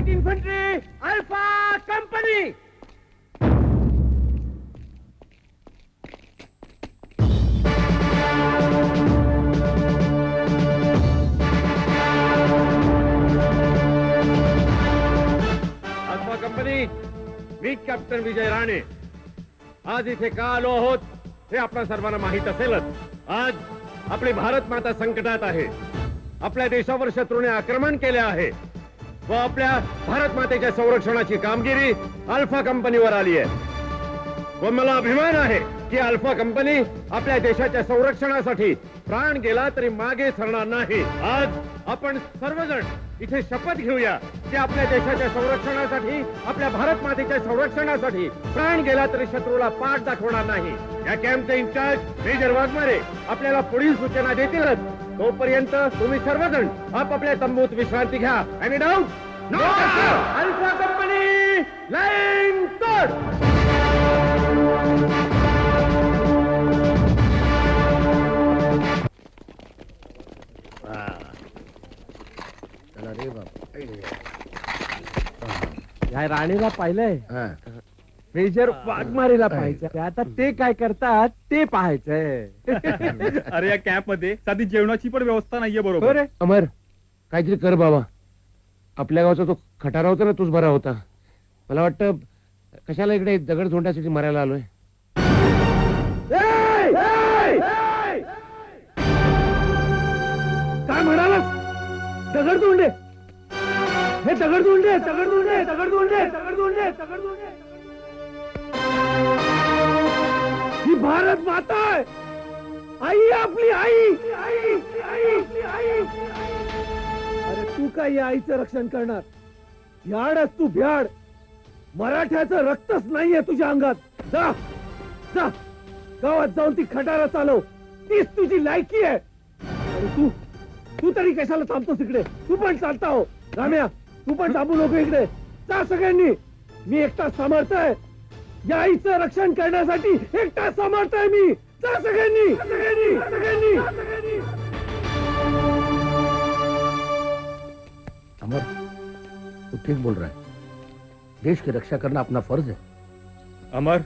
Light infantry alpha company alpha company मी captain Vijay Rane आज इथे का आलो आहोत हे आपल्या सर्वांना माहीत असेलच. आज आपली भारत माता संकटात आहे. आपल्या देशावर शत्रूने आक्रमण केले आहे. व आपल्या भारत मातेच्या संरक्षणाची कामगिरी अल्फा कंपनीवर आली आहे. व मला अभिमान आहे की अल्फा कंपनी आपल्या देशाच्या संरक्षणासाठी प्राण गेला तरी मागे सरणार नाही. आज आपण सर्वजण इथे शपथ घेऊया की आपल्या देशाच्या संरक्षणासाठी आपल्या भारत मातेच्या संरक्षणासाठी प्राण गेला तरी शत्रूला पाठ दाखवणार नाही. या कॅम्पचे इन्चार्ज मेजर वाघमारे आपल्याला पुढील सूचना देतीलच. तोपर्यंत तुम्ही सर्वजण आपापल्या तंबूत विश्रांती घ्या. Any doubt alpha company line तोड या राणीला पाहिलंय. मेजर वाघमारेला पाहायचं आता ते काय करतात ते पाहायचंय. अरे या कॅम्पमध्ये साधी जेवणाची पण व्यवस्था नाहीये बरोबर. बरं. अमर काहीतरी कर बाबा. आपल्या गावचा तो खटारा होता ना तूच बरा होता. मला वाटतं कशाला इकडे दगड झोंड्यासाठी मरायला आलोय? काय म्हणालास? दगड धोंडे हे दगड धोंडे दगड धोंडे दगड धोंडे दगड धोंडे दगड धोंडे भारत माता है। आई आपली आई आई। आई आई अरे तू काय या आईचं रक्षण करणार? भ्याडच तू भ्याड। मराठ्याचं रक्तच नाहीये तुझ्या अंगात। जा जा। गावात जाऊन ती खटारा चालव। तीच तुझी लायकी आहे। अरे तू तू तरी कशाला थांबतोस इकडे? तू पण चालता हो। राम्या तू पण थांबू नको इकडे। जा सगळ्यांनी। मी एकटा समर्थ आहे। या आईचं रक्षण करण्यासाठी एकटा समर्थ आहे मी. जा सगळ्यांनी. सगळ्यांनी. सगळ्यांनी. सगळ्यांनी. अमर तू ठीक बोल रहा है. देश की रक्षा करना अपना फर्ज है. अमर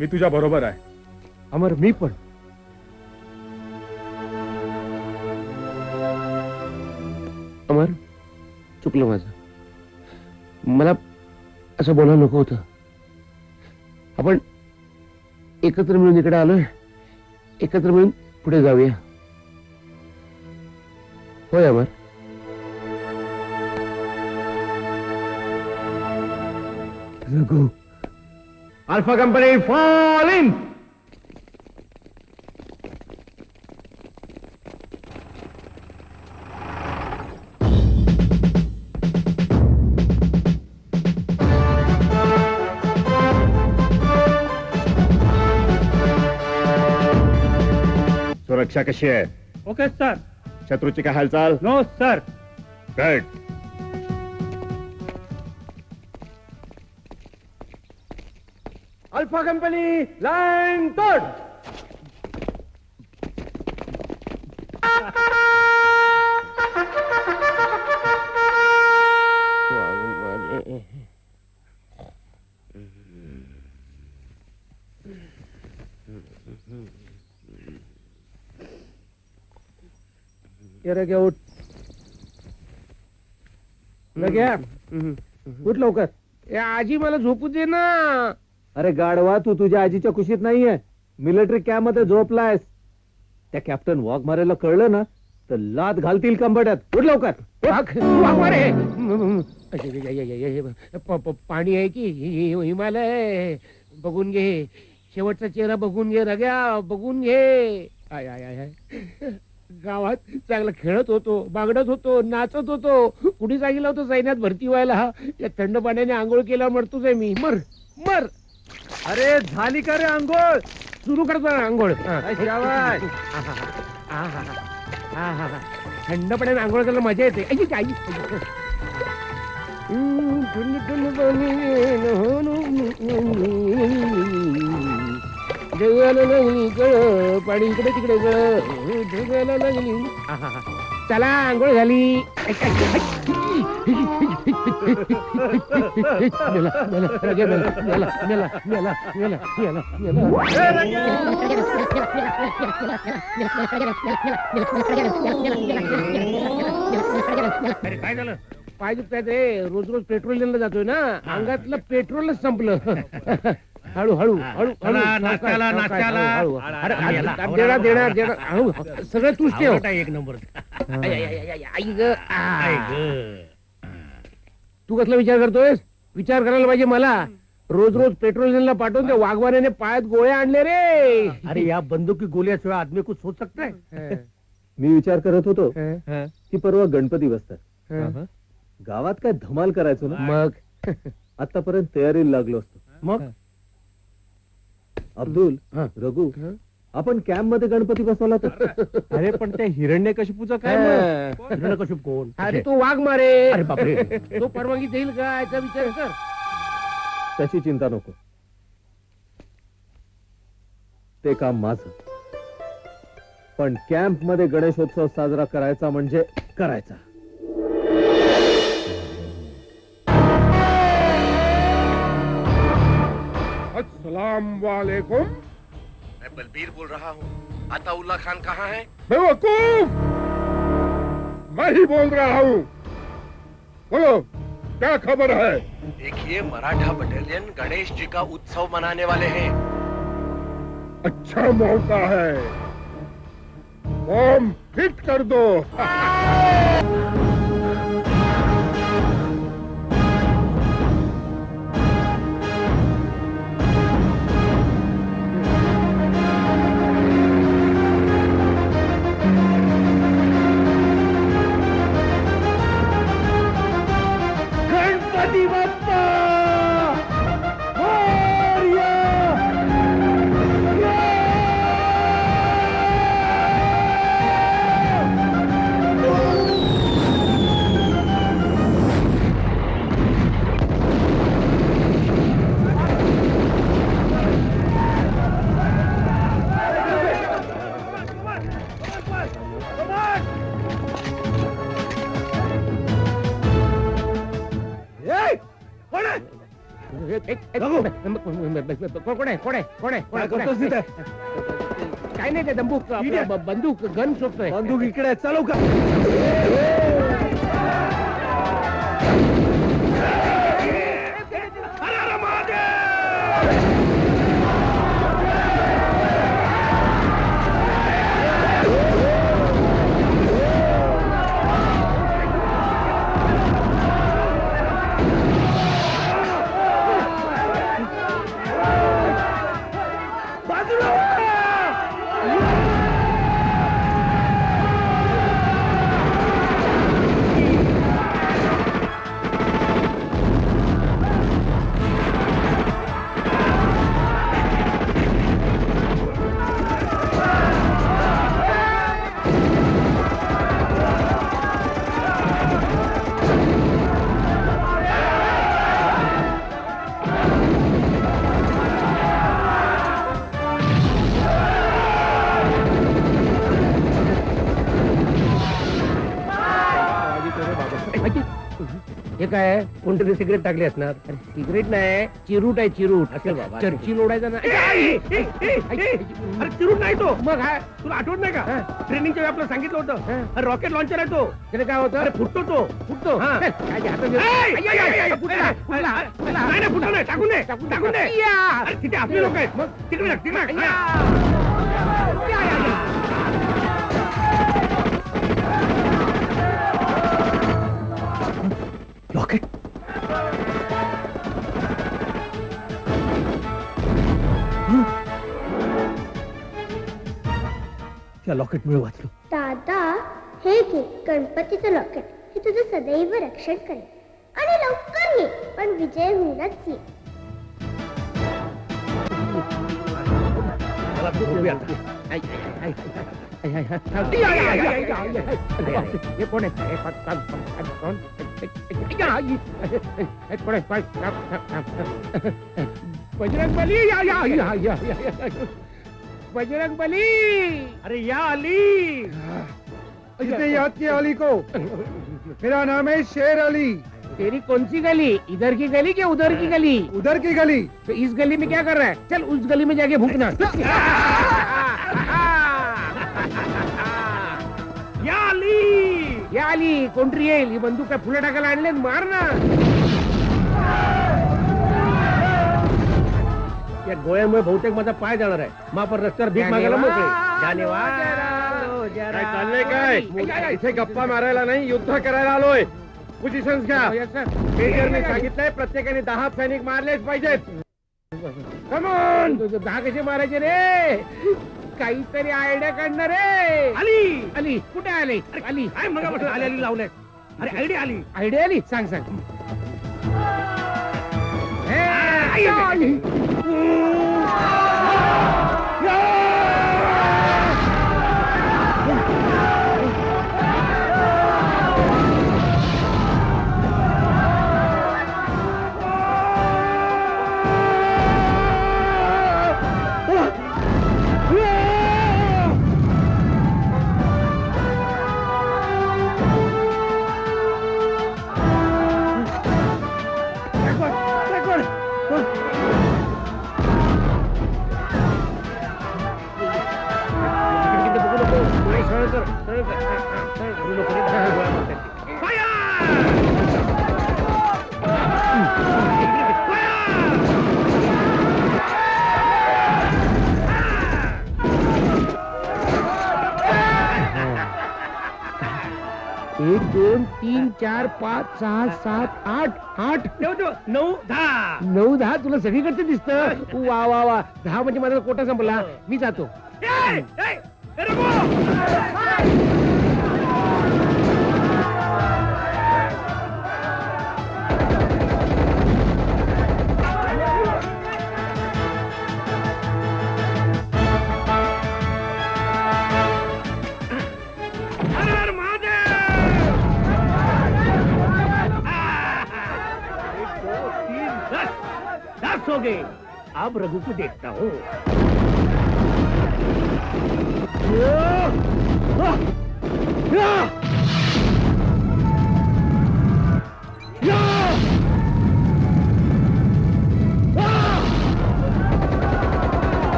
मी तुझ्या बरोबर आहे. अमर मी पण. अमर चुकलं माझं. मला असं बोलायला नको होतं. आपण एकत्र मिळून इकडे आलोय. एकत्र मिळून पुढे जाऊया. होय Amar. Raghu alpha company fall in सुरक्षा कशी आहे? Okay sir. शत्रूची काय हालचाल? No sir good alpha company line तोड लगे. उठ उठ लवकर. ए, आजी मला झोपू दे ना. अरे गाडवा तू तुझ्या आजीच्या कुशीत नाहीये. मिलिटरी कॅम्पमध्ये झोपलायस. त्या कॅप्टन वाघमारेला कळलं ना तर लात घालतील कंबड्यात. उठ लवकर. वाघ- वाघमारे. अशे, ये- ये- ये- ये- ये- प- प- पाणी आहे की? हि- हि- हिमालय बघून घे. शेवटचा चेहरा बघून घे रग्या. बघून घे. आय आय आय आय. गावात चांगला खेळत होतो बागडत होतो नाचत होतो कुणी सांगितलं होतं सैन्यात भरती व्हायला या थंड पाण्याने आंघोळ केला मरतोच आहे मी मर मर अरे झाली का रे आंघोळ सुरू करतो ना आंघोळ हा. काय शाबास. आहा. आहा. थंड पाण्याने आंघोळ करायला मजा येते आई, आई. हम्म, थंड थंड पाणी लागली कळ पाणी इकडे तिकडे गळ जगाला लागली. चला आंघोळ झाली मेला, मेला, रगे मेला, मेला, मेला, मेला, मेला, मेला, मेला. अरे काय झालं पाय दुखतायत रे रोज रोज पेट्रोल जातोय ना अंगातलं पेट्रोलच संपलं हळू हळू हळू चला, हळू, नाश्त्याला, नाश्त्याला. अरे, अरे, देणार देणार देणार. हळू सगळं तूच ठेव आवडत एक नंबर. आई, आई, आई, आई, आई ग, आ. आई ग. तू कसला विचार करतोयस? विचार करायला पाहिजे मला. रोज रोज पेट्रोल पाठवून त्या वाघवाऱ्याने पायात गोळ्या आणले रे. अरे या बंदूक की गोलियां सिवाय आदमी कुछ सोच सकता है. मी विचार करत होतो हं, की परवा गणपती बसतात. हं. गावात काय धमाल करायचो ना? मग? आतापर्यंत तयारीला लागलो असतो. मग? अब्दुल हं. रघु हं. आपण कॅम्पमध्ये गणपती बसवला तर? अरे पण त्या हिरण्य कशिपूचं काय मग? हं. हिरण्यकशिप कोण? अरे तू वाघ मारे. अरे बापरे. तो परवानगी देईल का? याचा विचार कर. त्याची चिंता नको. ते काम माझ. पण कॅम्पमध्ये गणेशोत्सव साजरा करायचा म्हणजे करायचा. अस्सलाम वालेकुम। मैं बलबीर बोल रहा हूँ। अताउल्ला खान कहाँ है? बेवकूफ़। मैं ही बोल रहा हूँ। बोलो क्या खबर है? देखिए मराठा बटालियन गणेश जी का उत्सव मनाने वाले हैं। अच्छा मौका है। बॉम्ब फिट कर दो। कोण आहे कोण आहे कोण आहे कोण आहे? काय कोण करतोस आहे? तिथे? काय नाही ते बंदूक आपलं ब- बंदूक गन शोधतोय बंदूक इकडे आहे, चालू का हे काय? कोणतरी सिगरेट टाकली असणार. अरे सिगरेट नाही. चिरूट आहे चिरूट. असं बाबा. चर्ची लोडायचा ना. अरे चिरून नाही तो. मग काय तुला आठवत नाही का? ट्रेनिंगच्या वेळी आपलं सांगितलं होतं. हं. अरे रॉकेट लॉन्चर आहे तो. त्याने काय होतं? अरे फुटतो तो. फुटतो? हा. फुटला, फुटला. नाही नाही टाकून दे. टाकून दे. तिथे आपले लोक आहेत. मग? तिकडे तिकडे त्या लॉकेट मुळे वाचलो दादा हे घे गणपतीचं लॉकेट हे तुझं सदैव रक्षण करेल आणि लवकर ये पण विजय होऊनच ये या, या, या, या, या, या. या, बजरंग बली, या, या, या, या, या, या. बजरंग बली। अरे या अली। किसने याद किया अली को? मेरा नाम है शेर अली। तेरी कौन सी गली? इधर की गली कि उधर की गली? उधर की गली। तो इस गली में क्या कर रहा है? चल उस गली में जाके भूखना। या अली। या अली कोणतरी येईल ही? बंदूक काय फुलं टाकायला आणले मार ना या गोळ्यामुळे बहुतेक माझा पाय जाणार आहे. मग आपण रस्त्यावर भीक मागायला मोकळे. काय चाललंय काय? इथे गप्पा मारायला नाही युद्ध करायला आलोय. पोझिशन घ्या. मेजरने सांगितलंय प्रत्येकाने दहा सैनिक मारलेच पाहिजेत. कमॉन दहा कसे मारायचे रे? काहीतरी आयडिया काढणार रे. अली अली कुठे आले? अली काय मग आली आली लावलंय. अरे आयडिया आली. आयडिया आली. सांग सांग. हे, अली. एक दोन तीन चार पाच सहा सात आठ आठ. नऊ दहा. नऊ दहा तुला सगळीकडचं दिसत. वा वा वा. दहा म्हणजे माझा कोटा संपला. मी जातो. दस हो गए। आप रघु को देखता हूँ। 으아!